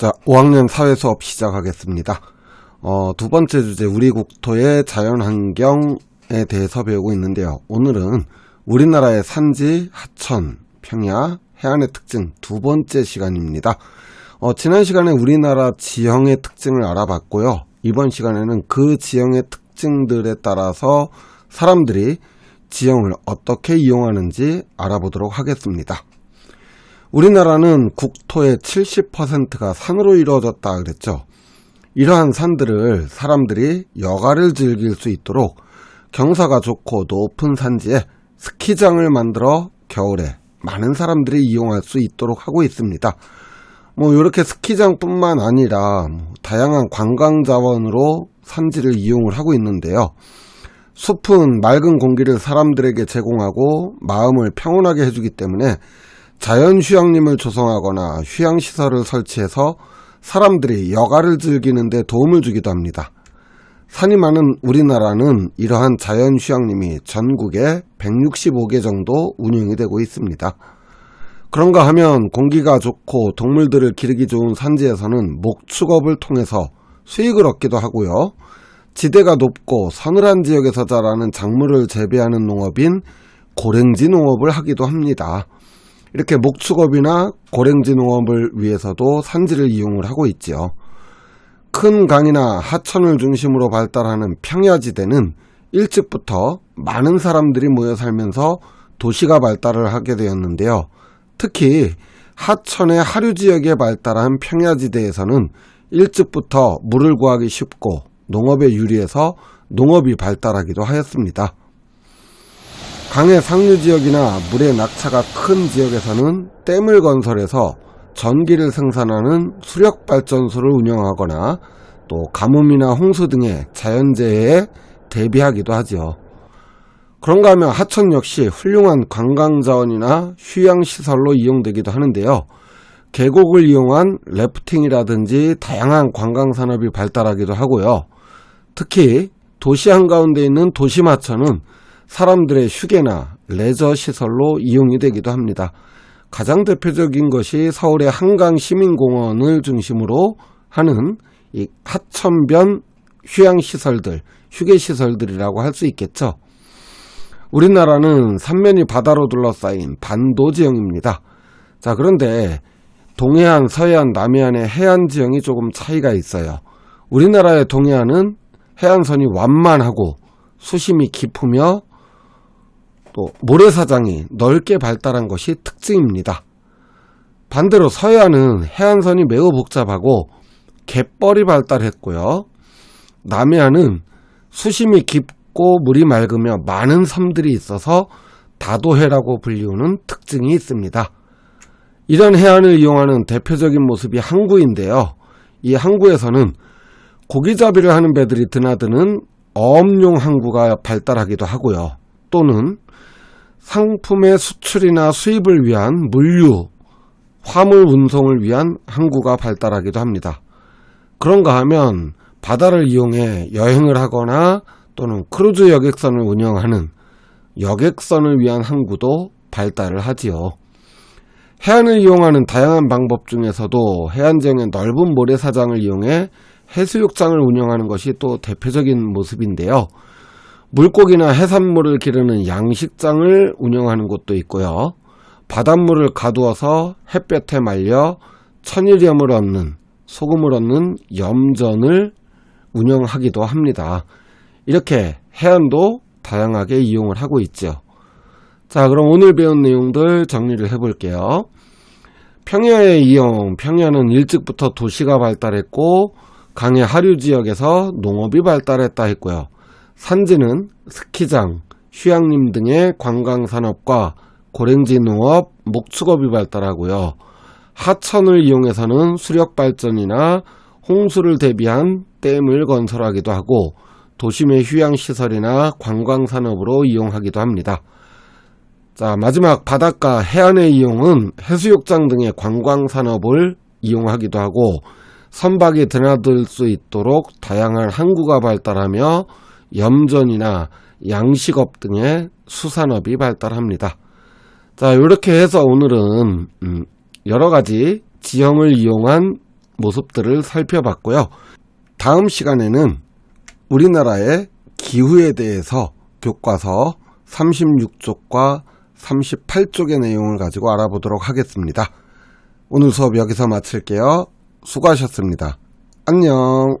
자, 5학년 사회 수업 시작하겠습니다. 어, 두 번째 주제, 우리 국토의 자연 환경에 대해서 배우고 있는데요. 오늘은 우리나라의 산지, 하천, 평야, 해안의 특징 두 번째 시간입니다. 어, 지난 시간에 우리나라 지형의 특징을 알아봤고요. 이번 시간에는 그 지형의 특징들에 따라서 사람들이 지형을 어떻게 이용하는지 알아보도록 하겠습니다. 우리나라는 국토의 70%가 산으로 이루어졌다 그랬죠. 이러한 산들을 사람들이 여가를 즐길 수 있도록 경사가 좋고 높은 산지에 스키장을 만들어 겨울에 많은 사람들이 이용할 수 있도록 하고 있습니다. 뭐 이렇게 스키장뿐만 아니라 뭐 다양한 관광 자원으로 산지를 이용을 하고 있는데요. 숲은 맑은 공기를 사람들에게 제공하고 마음을 평온하게 해주기 때문에 자연 휴양림을 조성하거나 휴양시설을 설치해서 사람들이 여가를 즐기는 데 도움을 주기도 합니다. 산이 많은 우리나라는 이러한 자연 휴양림이 전국에 165개 정도 운영이 되고 있습니다. 그런가 하면 공기가 좋고 동물들을 기르기 좋은 산지에서는 목축업을 통해서 수익을 얻기도 하고요. 지대가 높고 서늘한 지역에서 자라는 작물을 재배하는 농업인 고랭지 농업을 하기도 합니다. 이렇게 목축업이나 고랭지 농업을 위해서도 산지를 이용을 하고 있지요. 큰 강이나 하천을 중심으로 발달하는 평야지대는 일찍부터 많은 사람들이 모여 살면서 도시가 발달을 하게 되었는데요. 특히 하천의 하류 지역에 발달한 평야지대에서는 일찍부터 물을 구하기 쉽고 농업에 유리해서 농업이 발달하기도 하였습니다. 강의 상류 지역이나 물의 낙차가 큰 지역에서는 댐을 건설해서 전기를 생산하는 수력 발전소를 운영하거나 또 가뭄이나 홍수 등의 자연재해에 대비하기도 하지요. 그런가 하면 하천 역시 훌륭한 관광 자원이나 휴양 시설로 이용되기도 하는데요. 계곡을 이용한 래프팅이라든지 다양한 관광 산업이 발달하기도 하고요. 특히 도시 한가운데 있는 도심 하천은 사람들의 휴게나 레저 시설로 이용이 되기도 합니다. 가장 대표적인 것이 서울의 한강 시민공원을 중심으로 하는 이 하천변 휴양시설들, 휴게시설들이라고 할 수 있겠죠. 우리나라는 삼면이 바다로 둘러싸인 반도 지형입니다. 자, 그런데 동해안, 서해안, 남해안의 해안 지형이 조금 차이가 있어요. 우리나라의 동해안은 해안선이 완만하고 수심이 깊으며 또 모래사장이 넓게 발달한 것이 특징입니다. 반대로 서해안은 해안선이 매우 복잡하고 갯벌이 발달했고요. 남해안은 수심이 깊고 물이 맑으며 많은 섬들이 있어서 다도해라고 불리우는 특징이 있습니다. 이런 해안을 이용하는 대표적인 모습이 항구인데요. 이 항구에서는 고기잡이를 하는 배들이 드나드는 어업용 항구가 발달하기도 하고요. 또는 상품의 수출이나 수입을 위한 물류, 화물 운송을 위한 항구가 발달하기도 합니다. 그런가 하면 바다를 이용해 여행을 하거나 또는 크루즈 여객선을 운영하는 여객선을 위한 항구도 발달을 하지요. 해안을 이용하는 다양한 방법 중에서도 해안지형의 넓은 모래사장을 이용해 해수욕장을 운영하는 것이 또 대표적인 모습인데요. 물고기나 해산물을 기르는 양식장을 운영하는 곳도 있고요. 바닷물을 가두어서 햇볕에 말려 천일염을 얻는 소금을 얻는 염전을 운영하기도 합니다. 이렇게 해안도 다양하게 이용을 하고 있죠. 자, 그럼 오늘 배운 내용들 정리를 해볼게요. 평야의 이용, 평야는 일찍부터 도시가 발달했고 강의 하류 지역에서 농업이 발달했다 했고요. 산지는 스키장, 휴양림 등의 관광산업과 고랭지 농업, 목축업이 발달하고요. 하천을 이용해서는 수력 발전이나 홍수를 대비한 댐을 건설하기도 하고 도심의 휴양시설이나 관광산업으로 이용하기도 합니다. 자, 마지막 바닷가 해안의 이용은 해수욕장 등의 관광산업을 이용하기도 하고 선박이 드나들 수 있도록 다양한 항구가 발달하며 염전이나 양식업 등의 수산업이 발달합니다. 자, 이렇게 해서 오늘은 음, 여러 가지 지형을 이용한 모습들을 살펴봤고요. 다음 시간에는 우리나라의 기후에 대해서 교과서 36쪽과 38쪽의 내용을 가지고 알아보도록 하겠습니다. 오늘 수업 여기서 마칠게요. 수고하셨습니다. 안녕.